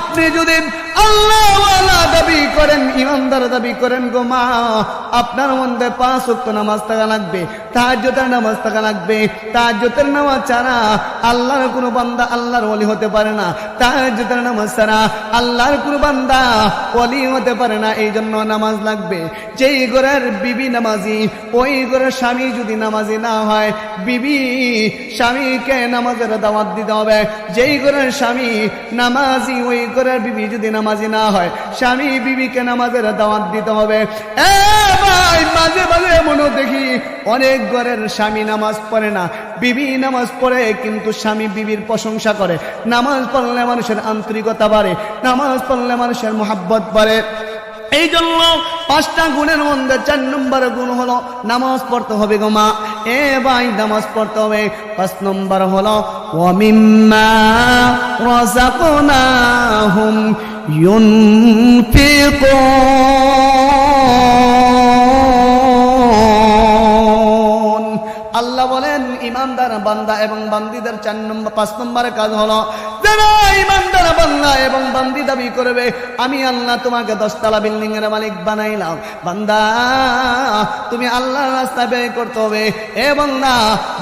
আপনি যদি আল্লাহ দাবি করেন, ইমানদার দাবি করেন গো মা, আপনার মধ্যে পাঁচ নামাজ থাকা লাগবে। তাহাজ্জুদের নামাজ থাকা লাগবে। তাহাজ্জুদের নামাজ ছাড়া আল্লাহর কোনো বান্দা আল্লাহর ওলি হতে পারে না। তাহাজ্জুদের নামাজ ছাড়া আল্লাহর কোনো বান্দা ওলি হতে পারে না এই জন্য নামাজ লাগবে। যেই ঘরের বিবি নামাজি, ওই ঘরের স্বামী যদি নামাজি না হয়, বিবি স্বামীকে নামাজের দাওয়াত দিতে হবে। যেই ঘরের স্বামী নামাজি, ওই ঘরের বিবি যদি নামাজি না হয়, স্বামী বিবিকে নামাজের দাওয়াত দিতে হবে। এ ভাই, মাঝে মাঝে মনে দেখি অনেক ঘরের স্বামী নামাজ পড়ে না, বিবি নামাজ পড়ে, কিন্তু স্বামী বিবির প্রশংসা করে। নামাজ পড়লে মানুষের আন্তরিকতা বাড়ে, নামাজ পড়লে মানুষের মোহাব্বত বাড়ে। এই জন্য পাঁচটা গুণের মধ্যে চার নম্বর গুণ হলো, নামাজ পড়তে হবে গো মা। এ ভাই, নামাজ পড়তে হবে। পাঁচ নম্বর হলো রাযাকনাহুম ইউনফিকুন। আল্লাহ বলেন ইমানদার বান্দা এবং বান্দিদের চার নম্বর পাঁচ নম্বরের কাজ হলো যারা ইমানদার বান্দা এবং বান্দি দাবি করবে আমি আল্লাহ তোমাকে দশতলা বিল্ডিং এর মালিক বানাইলাম। বান্দা তুমি আল্লাহর রাস্তা ব্যয় করতে হবে। এ বান্দা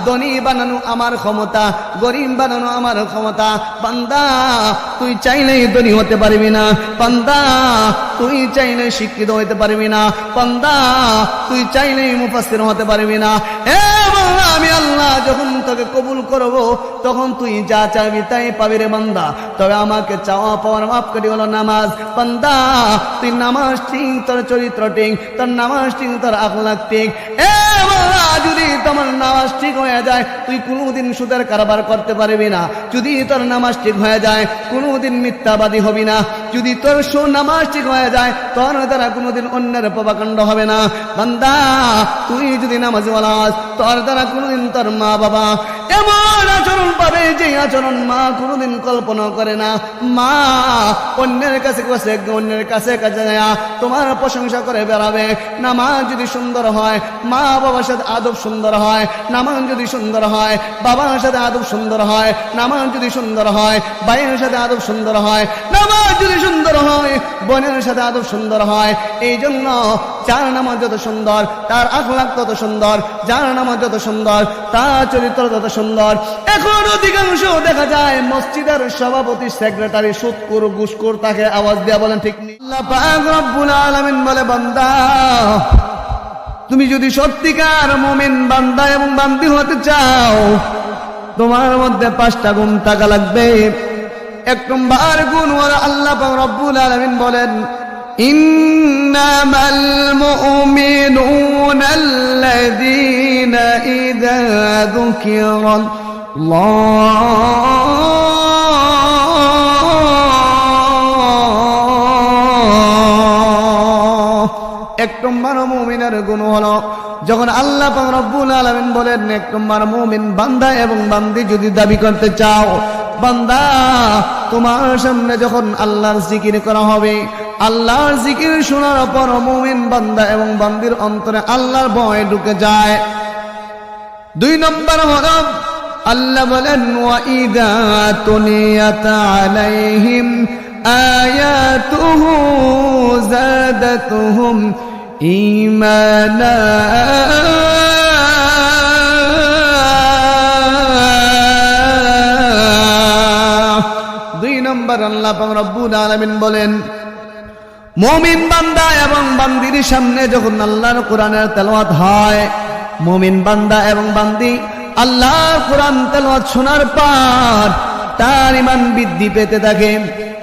ধনী বানানো আমার ক্ষমতা গরিব বানানো আমার ক্ষমতা। বান্দা তুই চাইলেই ধনী হতে পারবি না। বান্দা তুই চাইলে শিক্ষিত হতে পারবি না। বান্দা তুই চাইলেই মুফাসসির হতে পারবি না। বান্দা, আমি আল্লাহ যখন তোকে কবুল করব, তখন তুই যা চাইবি তাই পাবি রে বান্দা। তবে আমাকে চাওয়া পাওয়ার মাপ করি হলো নামাজ। বান্দা, তুই নামাজ ঠিক, তোর চরিত্র ঠিক, তোর নামাজ ঠিক, তোর আখলাক ঠিক। এ যদি তোমার নামাজ ঠিক হয়ে যায়, তুই কোনোদিন সুদের কারবার করতে পারবি না। যদি তোর নামাজ ঠিক হয়ে যায়, কোনোদিন মিথ্যাবাদী হবি না। যদি তোর সু নামাজ ঠিক হয়ে যায়, তোর দ্বারা কোনোদিন অন্যের প্রবাকাণ্ড হবে না। বান্দা, তুই যদি নামাজ বলাস তোর দ্বারা কোনোদিন তোর মা বাবা এমন আচরণ পাবে যে আচরণ মা কোনোদিন কল্পনা করে না। মা অন্যের কাছে কাছে অন্যের কাছে কাছে যায়, তোমার প্রশংসা করে বেড়াবে। নামাজ যদি সুন্দর হয়, মা বাবার সাথে আদব সুন্দর হয়, নামাজ যদি সুন্দর হয়, বাবার সাথে আদব সুন্দর হয়, নামাজ যদি সুন্দর হয়, ভাইয়ের সাথে আদব সুন্দর হয়, নামাজ যদি সুন্দর হয়, বোনের সাথে আদব সুন্দর হয় এই জন্য যার নামাজ যত সুন্দর, তার আখলাক তত সুন্দর, যার নামাজ যত সুন্দর, তার চরিত্র তত সুন্দর। এখন অধিকাংশ দেখা যায় মসজিদের সভাপতি, সেক্রেটারি সুৎকুর গুসকুর তাকে আওয়াজ দেয়া বলেন, ঠিক নেই আলামিন বলে, বান্দা, তুমি যদি সত্যিকার মোমেন, বান্দা এবং বান্দি হতে চাও, তোমার মধ্যে পাঁচটা গুণ টাকা লাগবে। এক নম্বর গুণ আল্লাহ রব্বুল আলামিন বলেন إنما المؤمنون الذين إذا ذكر الله এক নম্বর মুমিনের গুণ হলো যখন আল্লাহ পাক রব্বুল আলামিন বলেন এক নম্বর মুমিন বান্দা এবং বান্দি যদি দাবি করতে চাও বান্দা তোমার সামনে যখন আল্লাহর জিকির করা হবে আল্লাহর জিকির শোনার পর মুমিন বান্দা এবং বান্দির অন্তরে আল্লাহর ভয় ঢুকে যায়। দুই নম্বর হলো আল্লাহ বলেন আলাইহিম আয়াতুহু জাদাতুহুম ঈমানা। দুই নম্বর আল্লাহ রব্বুল আলামিন বলেন মমিন বান্দা এবং বান্দির সামনে যখন আল্লাহর কোরআনের তেলাওয়াত হয়, মমিন বান্দা এবং বান্দি আল্লাহ কোরআন তেলাওয়াত শোনার পর তার ইমান বৃদ্ধি পেতে থাকে।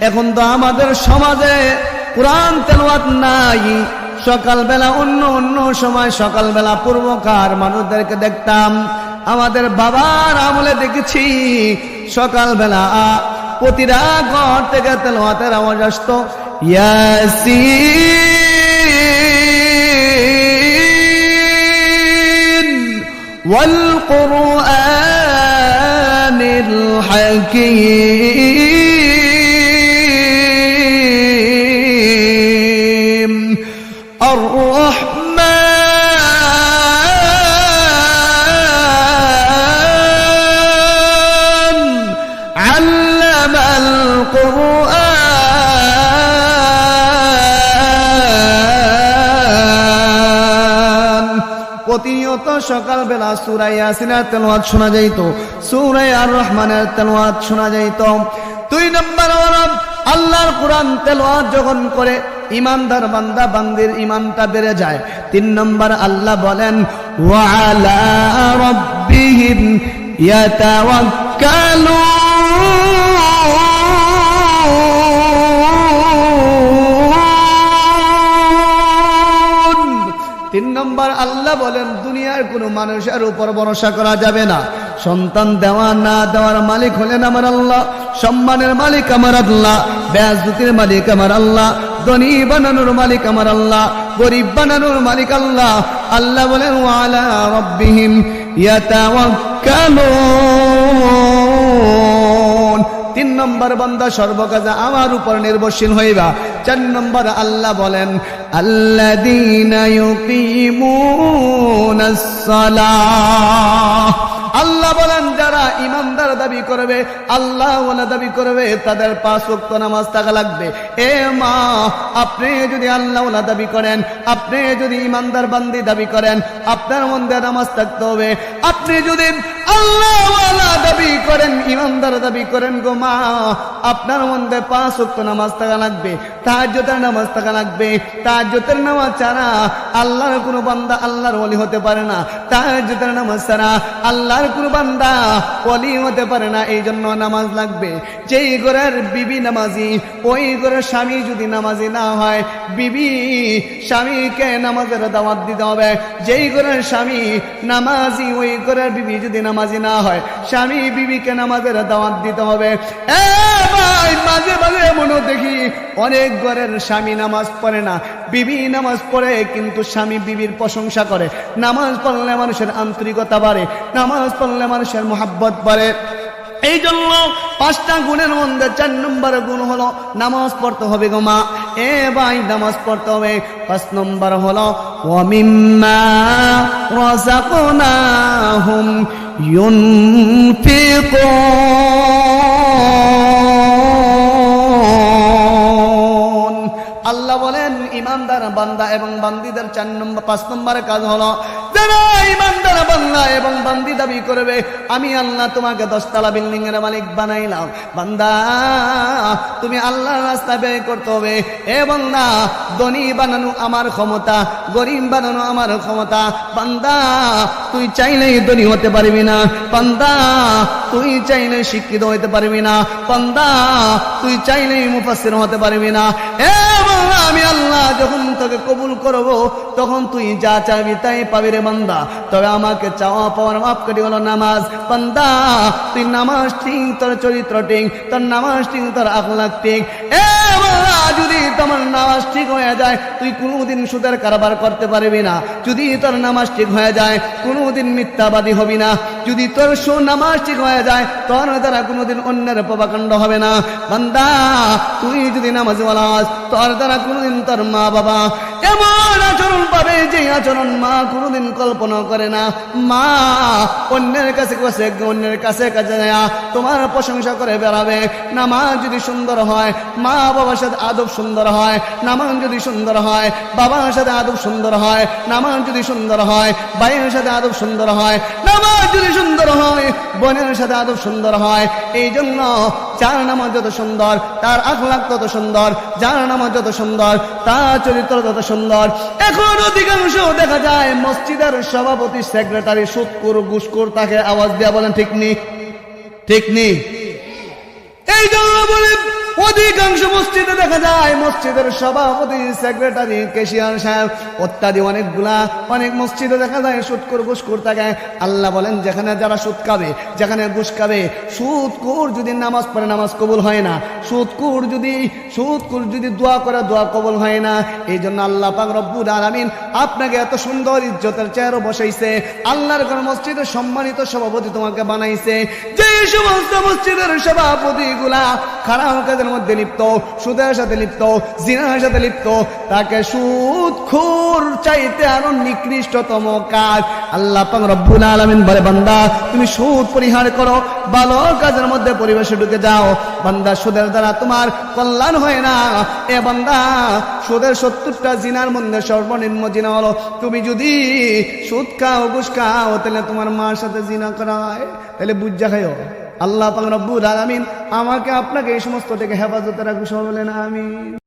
এখন তো আমাদের সমাজে কোরআন তেলাওয়াত নাই। সকালবেলা অন্য অন্য সময় সকালবেলা পূর্বকার মানুষদেরকে দেখতাম, আমাদের বাবার আমলে দেখেছি, সকালবেলা প্রতিটা ঘর থেকে তেলাওয়াতের আওয়াজ আসতো। ياسين والقرآن الحكيم. الرحمن علم القرآن প্রতিনিয়ত সকালবেলা সুরাই ইয়াসিনের তেলাওয়াত শোনা যাইত। সুরাই আর রহমানের তেলাওয়াত শোনা যাইত। দুই নম্বর আল্লাহর কোরআন তেলাওয়াত যখন করে ইমানদার বান্দা বান্দির ইমানটা বেড়ে যায়। তিন নম্বর আল্লাহ বলেন ওয়ালা রব্বিহিম ইয়াতাওয়াক্কালুন। আল্লাহ বলেন, দুনিয়ার কোনো মানুষের উপর ভরসা করা যাবে না। সন্তান দেওয়া, না দেওয়ার মালিক হলেন আমার আল্লাহ। সম্মানের মালিক আমার আল্লাহ। ব্যাসদুতির মালিক আমার আল্লাহ। ধনী বানানোর মালিক আমার আল্লাহ। গরিব বানানোর মালিক আল্লাহ। আল্লাহ বলেন, ওয়ালা রব্বিহিম ইয়াতাওয়াক্কালুন। তিন নম্বর বান্দা সর্বকাজে আমার উপর নির্ভরশীল হইবা। চার নম্বর আল্লাহ বলেন আল্লাহ বলেন, যারা ইমানদার দাবি করবে আল্লাহ দাবি করবে, তাদের পাঁচ ওয়াক্ত নামাজ থাকা লাগবে। এ মা, আপনি যদি আল্লাহ দাবি করেন, আপনি যদি ইমানদার বান্দি দাবি করেন, আপনার মধ্যে নামাজ থাকতে হবে। আপনি যদি আল্লাহ করেন ইমানদার দাবি করেন গো মা। আপনার মধ্যে পাঁচ উক্ত নামাজ থাকা লাগবে। তাহাজ্জুদের নামাজ থাকা লাগবে। তাহাজ্জুদের নামাজ ছাড়া আল্লাহর কোনো বান্দা আল্লাহর ওলি হতে পারে না। তাহাজ্জুদের নামাজ ছাড়া আল্লাহর কোনো বান্দা ওলি হতে পারে না। এই জন্য নামাজ লাগবে। যেই ঘরের বিবি নামাজি, ওই ঘরের স্বামী যদি নামাজি না হয়, বিবি স্বামীকে নামাজের দাওয়াত দিতে হবে। যেই ঘরের স্বামী নামাজি, ওই ঘরের বিবি যদি নামাজি না হয়, স্বামী বিবিকে নামাজের দাওয়াত দিতে হবে। মাঝে মাঝে এমনও দেখি অনেক ঘরের স্বামী নামাজ পড়ে না, বিবি নামাজ পড়ে, কিন্তু স্বামী বিবির প্রশংসা করে। নামাজ পড়লে মানুষের আন্তরিকতা বাড়ে, নামাজ পড়লে মানুষের মোহাব্বত বাড়ে। এই জন্য পাঁচটা গুণের মধ্যে চার নম্বর গুণ হলো, নামাজ পড়তে হবে গো মা। এ ভাই, নামাজ পড়তে হবে। পাঁচ নম্বর হলো রাযাকনাহুম ইউনফিকুন। ইমানদার বান্দা এবং বান্দিদের চার নম্বর, পাঁচ নম্বরের কাজ হলো ইমানদার বান্দা এবং বান্দি দাবি করবে, আমি আল্লাহ তোমাকে দশতলা বিল্ডিং এর মালিক বানাইলাম। বান্দা, তুমি আল্লাহর রাস্তা ব্যয় করতে হবে। ধনী বানানো আমার ক্ষমতা, গরিব বানানো আমার ক্ষমতা। বান্দা, তুই চাইলেই ধনী হতে পারবি না। বান্দা, তুই চাইলে শিক্ষিত হতে পারবি না। বান্দা, তুই চাইলেই মুফাসসির হতে পারবি না। এবং আমি আল্লাহ যখন তোকে কবুল করব, তখন তুই যা চাইবি তাই পাবি রে বান্দা। তবে আমাকে চাওয়া পাওয়ার মাপ কাটি হলো নামাজ। বান্দা, তুই নামাজ ঠিক, তোর চরিত্র ঠিক, তোর নামাজ ঠিক, তোর আখলাক ঠিক। এ যদি তোমার নামাজ ঠিক হয়ে যায়, তুই কোনোদিন সুদের কারবার করতে পারবি না। যদি তোর নামাজ ঠিক হয়ে যায়, কোনোদিন মিথ্যাবাদী হবি না। যদি তোর সু নামাজ ঠিক হয়ে যায়, তোর দ্বারা কোনোদিন অন্যের প্রভাকাণ্ড হবে না। বান্দা, তুই যদি নামাজ বলাস তোর দ্বারা কোনোদিন তোর মা বাবা এমন আচরণ পাবে যে আচরণ মা কোনোদিন কল্পনা করে না। মা, অন্যের কাছে কাছে অন্যের কাছে কাছে যায় তোমার প্রশংসা করে বেড়াবে। নামাজ যদি সুন্দর হয়, মা বাবার সাথে আদব সুন্দর হয়, নামাজ যদি সুন্দর হয়, বাবার সাথে আদব সুন্দর হয়, নামাজ যদি সুন্দর হয়, ভাইয়ের সাথে আদব সুন্দর হয়, নামাজ যদি সুন্দর হয়, বোনের সাথে আদব সুন্দর হয়। এই জন্য যার নামাজ যত সুন্দর, তার আখলাক তত সুন্দর, যার নামাজ যত সুন্দর, তার চরিত্র তত সুন্দর। এখন অধিকাংশ দেখা যায়, মসজিদের সভাপতি সেক্রেটারি সুৎকুর গুসকুর তাকে আওয়াজ দেওয়া বলেন, ঠিক নি ঠিক নি। এই জন্য বলে অধিকাংশ মসজিদে দেখা যায়, মসজিদের সভাপতি সেক্রেটারি কেশিয়ার সাহেব ইত্যাদি অনেকগুলা, অনেক মসজিদে দেখা যায় সুৎকুর ঘুষকুর থাকে। আল্লাহ বলেন, যেখানে যারা সুদ খাবে, যেখানে ঘুষ খাবে সুদকুর যদি নামাজ পড়ে, নামাজ কবুল হয় না। সুদকুর যদি সুদকুর যদি দোয়া করে, দোয়া কবুল হয় না। এই জন্য আল্লাহ পাক রব্বুল আলামিন আপনাকে এত সুন্দর ইজ্জতের চেয়ারও বসাইছে। আল্লাহর কোন মসজিদের সম্মানিত সভাপতি তোমাকে বানাইছে। যে সমস্ত মসজিদের সভাপতি গুলা খারাপ কাজের মধ্যে লিপ্ত, সুদের সাথে লিপ্ত, জিনার সাথে লিপ্ত। তাকে সুদ খুর চাইতে আরও নিকৃষ্টতম কাজ। আল্লাহ রব্বুল আলামিন বলে, বান্দা, তুমি সুদ পরিহার করো, ভালো কাজের মধ্যে পরিবেশে ঢুকে যাও। বান্দা, সুদের দ্বারা তোমার কল্যাণ হয় না। এ বান্দা, সুদের সত্তরটা জিনার মধ্যে সর্বনিম্ন জিনা হলো। তুমি যদি সুদ খাও, ঘুষ খাও, তাহলে তোমার মার সাথে জিনা করা হয় তাহলে বুঝা খাইও আল্লাহ পাক রব্বুল আলামিন আমাকে আপনাকে এই সমস্ত থেকে হেফাজতে রাখব। সকলে বলেন আমি